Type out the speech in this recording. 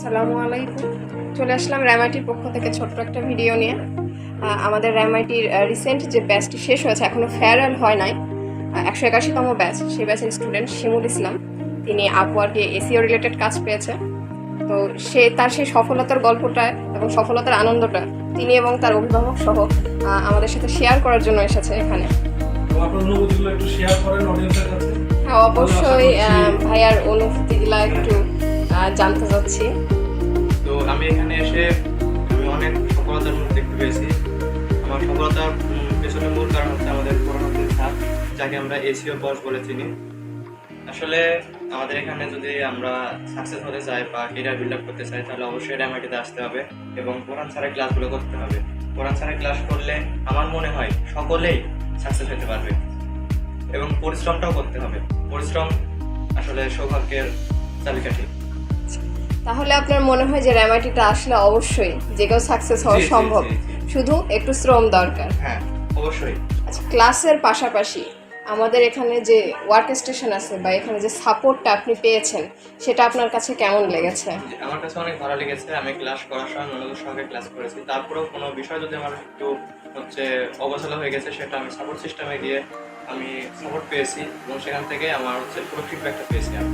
আসসালামু আলাইকুম। চলে আসলাম র্যামাইটির পক্ষ থেকে ছোট্ট একটা ভিডিও নিয়ে। আমাদের র্যামাইটির রিসেন্ট যে ব্যাচটি শেষ হয়েছে এখনও ফেয়ারওয়েল হয় নাই। একশো একাশিতম ব্যাচ সেই ব্যাচের স্টুডেন্ট শিমুল ইসলাম। তিনি আপওয়ার্কে এসিও রিলেটেড কাজ পেয়েছে। তো সে তার সেই সফলতার গল্পটা এবং সফলতার আনন্দটা তিনি এবং তার অভিভাবক সহ আমাদের সাথে শেয়ার করার জন্য এসেছে এখানে। হ্যাঁ অবশ্যই ভাইয়ার অনুভূতিগুলা একটু জানতে চাচ্ছি তো আমি এখানে এসে আমি অনেক সফলতার মুখ দেখতে পেয়েছি। আমার সফলতার পেছনে মূল কারণ হচ্ছে আমাদের পরবর্তী স্যার যাকে আমরা এসিও বস বলে চিনি। আসলে আমাদের এখানে যদি আমরা সাকসেস হতে চাই বা কেরিয়ার বিল্ড আপ করতে চাই, তাহলে অবশ্যই এমআইটিতে আসতে হবে এবং কোরআন স্যারের ক্লাসগুলো করতে হবে। কোরআন স্যারের ক্লাস করলে আমার মনে হয় সকলেই সাকসেস হতে পারবে এবং পরিশ্রমটাও করতে হবে। পরিশ্রম আসলে সৌভাগ্যের চাবিকাঠি। তাহলে আপনার মনে হয় যে র্যামাইটিটা আসলে অবশ্যই যে কেউ সাকসেস হওয়া সম্ভব। শুধু একটু শ্রম দরকার। হ্যাঁ অবশ্যই। আচ্ছা ক্লাসের পাশাপাশি আমাদের এখানে যে ওয়ার্ক স্টেশন আছে বা এখানে যে সাপোর্টটা আপনি পেয়েছেন সেটা আপনার কাছে কেমন লেগেছে? আমার কাছে অনেক ভালো লেগেছে। আমি ক্লাস করার সময় মনোযোগ সঙ্গে ক্লাস করেছি। তারপরেও কোনো বিষয় যদি আমার একটু হচ্ছে অবসলা হয়ে গেছে সেটা আমি সাপোর্ট সিস্টেমে গিয়ে আমি সাপোর্ট পেয়েছি এবং সেখান থেকে আমার হচ্ছে পুরো ফিডব্যাকটা পেয়েছি আমি।